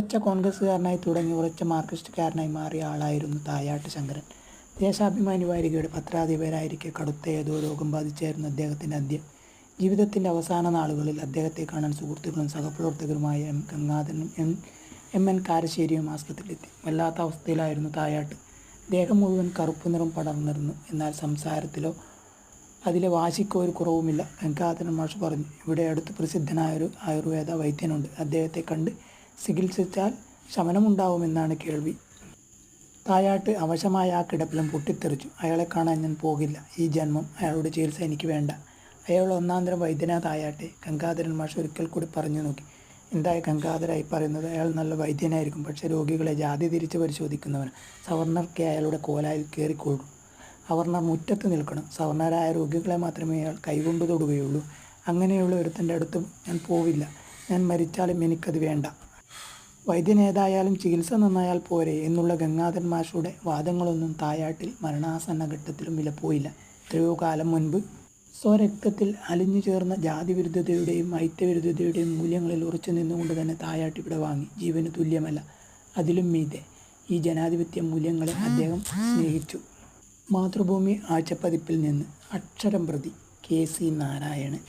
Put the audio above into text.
ഉറച്ച കോൺഗ്രസ്സുകാരനായി തുടങ്ങി ഉറച്ച മാർക്സിസ്റ്റുകാരനായി മാറിയ ആളായിരുന്നു തായാട്ട് ശങ്കരൻ. ദേശാഭിമാനി വാരികയുടെ പത്രാധിപരായിരിക്കെ കടുത്ത ഏതോ രോഗം ബാധിച്ചായിരുന്നു അദ്ദേഹത്തിന്റെ അന്ത്യം. ജീവിതത്തിന്റെ അവസാന നാളുകളിൽ അദ്ദേഹത്തെ കാണാൻ സുഹൃത്തുക്കളും സഹപ്രവർത്തകരുമായ എം ഗംഗാധരനും എം എം എൻ കാരശ്ശേരിയും ആസ്പത്രിയിലെത്തി. വല്ലാത്ത അവസ്ഥയിലായിരുന്നു തായാട്ട്. ദേഹം മുഴുവൻ കറുപ്പ് നിറം പടർന്നിരുന്നു. എന്നാൽ സംസാരത്തിലോ അതിലെ വാശിക്കോ ഒരു കുറവുമില്ല. ഗംഗാധരൻ മാഷ് പറഞ്ഞു ഇവിടെ അടുത്ത് പ്രസിദ്ധനായ ഒരു ആയുർവേദ വൈദ്യനുണ്ട്. അദ്ദേഹത്തെ കണ്ട് ചികിത്സിച്ചാൽ ശമനമുണ്ടാവുമെന്നാണ് കേൾവി. തായാട്ട് അവശമായ ആ കിടപ്പിലും പൊട്ടിത്തെറിച്ചു. അയാളെ കാണാൻ ഞാൻ പോകില്ല. ഈ ജന്മം അയാളുടെ ചികിത്സ എനിക്ക് വേണ്ട. അയാൾ ഒന്നാന്തരം വൈദ്യനാ തായാട്ടെ. ഗംഗാധരൻ മാഷ് ഒരിക്കൽ കൂടി പറഞ്ഞു നോക്കി. എന്തായ ഗംഗാധരായി പറയുന്നത്? അയാൾ നല്ല വൈദ്യനായിരിക്കും. പക്ഷേ രോഗികളെ ജാതി തിരിച്ച് പരിശോധിക്കുന്നവൻ സവർണർക്ക് അയാളുടെ കോലായിൽ കയറിക്കൊള്ളൂ അവർണർ മുറ്റത്ത് നിൽക്കണം. സവർണരായ രോഗികളെ മാത്രമേ അയാൾ കൈകൊണ്ടു തൊടുകയുള്ളൂ. അങ്ങനെയുള്ള ഒരുത്തന്റെ അടുത്ത് ഞാൻ പോവില്ല. ഞാൻ മരിച്ചാലും എനിക്കത് വേണ്ട. വൈദ്യൻ ഏതായാലും ചികിത്സ നന്നായാൽ പോരെ എന്നുള്ള ഗംഗാധരൻ വാദങ്ങളൊന്നും തായാട്ടിൽ മരണാസന്ന ഘട്ടത്തിലും വിലപ്പോയില്ല. എത്രയോ കാലം മുൻപ് സ്വരക്തത്തിൽ അലിഞ്ഞു ചേർന്ന ജാതിവിരുദ്ധതയുടെയും ഐക്യവിരുദ്ധതയുടെയും മൂല്യങ്ങളിൽ ഉറച്ചു നിന്നുകൊണ്ട് തന്നെ തായാട്ട് ഇവിടെ വാങ്ങി. ജീവന് തുല്യമല്ല അതിലും മീതെ ഈ ജനാധിപത്യ മൂല്യങ്ങളെ അദ്ദേഹം സ്നേഹിച്ചു. മാതൃഭൂമി ആഴ്ചപ്പതിപ്പിൽ നിന്ന് അക്ഷരം പ്രതി കെ സി നാരായണൻ.